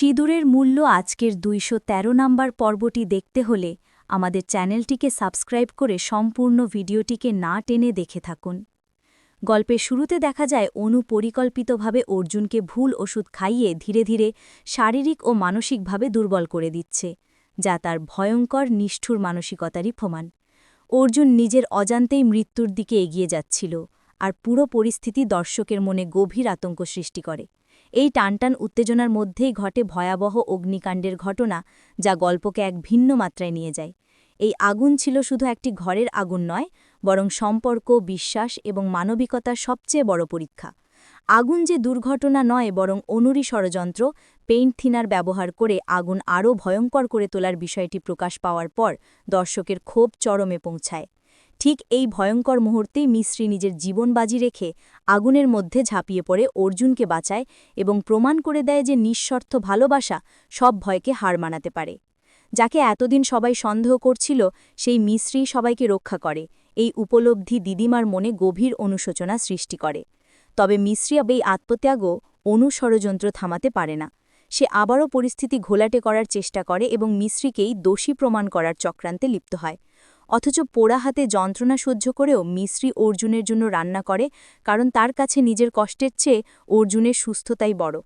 সিঁদুরের মূল্য আজকের দুইশো নাম্বার পর্বটি দেখতে হলে আমাদের চ্যানেলটিকে সাবস্ক্রাইব করে সম্পূর্ণ ভিডিওটিকে না টেনে দেখে থাকুন। গল্পের শুরুতে দেখা যায় অনু পরিকল্পিতভাবে অর্জুনকে ভুল ওষুধ খাইয়ে ধীরে ধীরে শারীরিক ও মানসিকভাবে দুর্বল করে দিচ্ছে, যা তার ভয়ঙ্কর, নিষ্ঠুর মানসিকতারই প্রমাণ। অর্জুন নিজের অজান্তেই মৃত্যুর দিকে এগিয়ে যাচ্ছিল আর পুরো পরিস্থিতি দর্শকের মনে গভীর আতঙ্ক সৃষ্টি করে। এই টানটান উত্তেজনার মধ্যেই ঘটে ভয়াবহ অগ্নিকাণ্ডের ঘটনা, যা গল্পকে এক ভিন্ন মাত্রায় নিয়ে যায়। এই আগুন ছিল শুধু একটি ঘরের আগুন নয়, বরং সম্পর্ক, বিশ্বাস এবং মানবিকতার সবচেয়ে বড় পরীক্ষা। আগুন যে দুর্ঘটনা নয়, বরং অনুরি ষড়যন্ত্র, পেইন্ট থিনার ব্যবহার করে আগুন আরও ভয়ঙ্কর করে তোলার বিষয়টি প্রকাশ পাওয়ার পর দর্শকের ক্ষোভ চরমে পৌঁছায়। ঠিক এই ভয়ঙ্কর মুহূর্তেই মিশ্রী নিজের জীবন বাজি রেখে আগুনের মধ্যে ঝাঁপিয়ে পড়ে অর্জুনকে বাঁচায় এবং প্রমাণ করে দেয় যে নিঃস্বার্থ ভালোবাসা সব ভয়কে হার মানাতে পারে। যাকে এতদিন সবাই সন্দেহ করছিল, সেই মিশ্রি সবাইকে রক্ষা করে, এই উপলব্ধি দিদিমার মনে গভীর অনুশোচনা সৃষ্টি করে। তবে মিশ্রী এই আত্মত্যাগও অনুষড়যন্ত্র থামাতে পারে না। সে আবারও পরিস্থিতি ঘোলাটে করার চেষ্টা করে এবং মিশ্রীকেই দোষী প্রমাণ করার চক্রান্তে লিপ্ত হয়। অথচ পোড়া হাতে যন্ত্রণা সহ্য করেও মিশ্রি অর্জুনের জন্য রান্না করে, কারণ তার কাছে নিজের কষ্টের চেয়ে অর্জুনের সুস্থতাই বড়।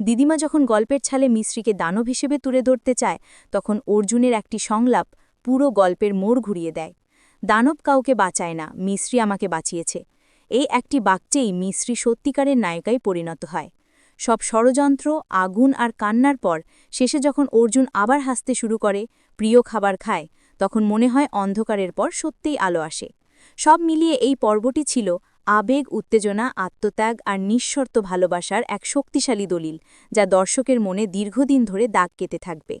দিদিমা যখন গল্পের ছালে মিশ্রিকে দানব হিসেবে তুলে ধরতে চায়, তখন অর্জুনের একটি সংলাপ পুরো গল্পের মোড় ঘুরিয়ে দেয়। দানব কাউকে বাঁচায় না, মিশ্রি আমাকে বাঁচিয়েছে। এই একটি বাক্যেই মিশ্রি সত্যিকারের নায়িকায় পরিণত হয়। সব ষড়যন্ত্র, আগুন আর কান্নার পর শেষে যখন অর্জুন আবার হাসতে শুরু করে, প্রিয় খাবার খায় তখন মনে হয় অন্ধকারের পর সত্যিই আলো আসে। সব মিলিয়ে এই পর্বটি ছিল আবেগ, উত্তেজনা, আত্মত্যাগ আর নিঃশর্ত ভালোবাসার এক শক্তিশালী দলিল, যা দর্শকের মনে দীর্ঘদিন ধরে দাগ কেটে থাকবে।